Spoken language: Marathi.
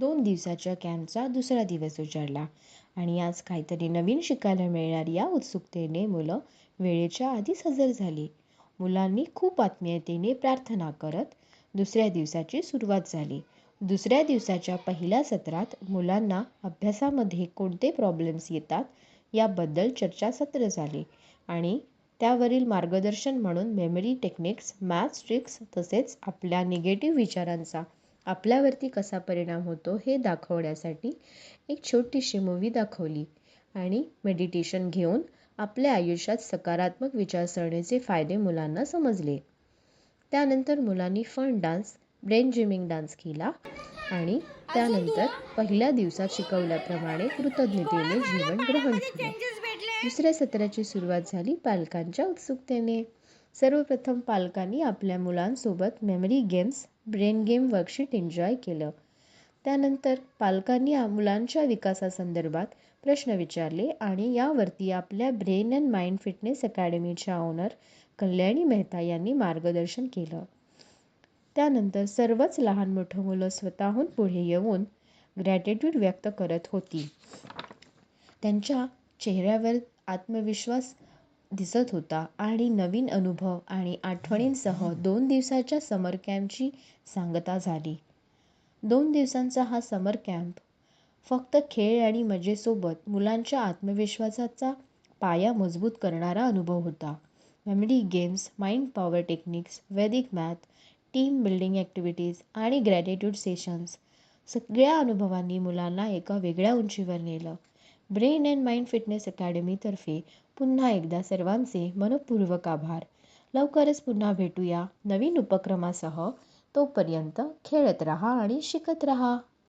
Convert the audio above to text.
दोन दिवसाच्या कॅम्पचा दुसरा दिवस उजाडला आणि आज काहीतरी नवीन शिकायला मिळणार या उत्सुकतेने मुलं वेळेच्या आधीच हजर झाली. मुलांनी खूप आत्मीयतेने प्रार्थना करत दुसऱ्या दिवसाची सुरुवात झाली. दुसऱ्या दिवसाच्या पहिल्या सत्रात मुलांना अभ्यासामध्ये कोणते प्रॉब्लेम्स येतात याबद्दल चर्चासत्र झाले आणि त्यावरील मार्गदर्शन म्हणून मेमरी टेक्निक्स, मॅथ्स ट्रिक्स तसेच आपल्या निगेटिव्ह विचारांचा आपल्यावरती कसा परिणाम होतो हे दाखवण्यासाठी एक छोटीशी मूव्ही दाखवली आणि मेडिटेशन घेऊन आपल्या आयुष्यात सकारात्मक विचारसरणीचे फायदे मुलांना समजले. त्यानंतर मुलांनी fun dance, brain gymming dance केला आणि त्यानंतर पहिल्या दिवसात शिकवल्याप्रमाणे कृतज्ञतेने जीवन ग्रहण केले दुसऱ्या सत्राची सुरुवात झाली पालकांच्या उत्सुकतेने. सर्वप्रथम पालकांनी आपल्या मुलांसोबत memory games, brain game worksheet enjoy केलं. त्यानंतर पालकांनी मुलांच्या विकासासंदर्भात प्रश्न विचारले आणि यावरती आपल्या ब्रेन अँड माइंड फिटनेस अकॅडमीच्या ओनर कल्याणी मेहता यांनी मार्गदर्शन केलं. त्यानंतर सर्वच लहान मोठं मुलं स्वतःहून पुढे येऊन ग्रॅटिट्यूड व्यक्त करत होती. त्यांच्या चेहऱ्यावर आत्मविश्वास दिसत होता आणि नवीन अनुभव आणि आठवणींसह दोन दिवसाच्या समर कॅम्पची सांगता झाली. दोन दिवसांचा हा समर कॅम्प फक्त खेळ आणि मजेसोबत मुलांच्या आत्मविश्वासाचा पाया मजबूत करणारा अनुभव होता. Memory games, mind power techniques, वैदिक मॅथ, टीम बिल्डिंग ॲक्टिव्हिटीज आणि ग्रॅटिट्यूड सेशन्स सगळ्या अनुभवांनी मुलांना एका वेगळ्या उंचीवर नेलं. ब्रेन अँड माइंड फिटनेस अकॅडमीतर्फे पुन्हा एकदा सर्वांचे मनपूर्वक आभार. लवकरच पुन्हा भेटूया नवीन उपक्रमासह. तोपर्यंत खेळत राहा आणि शिकत राहा.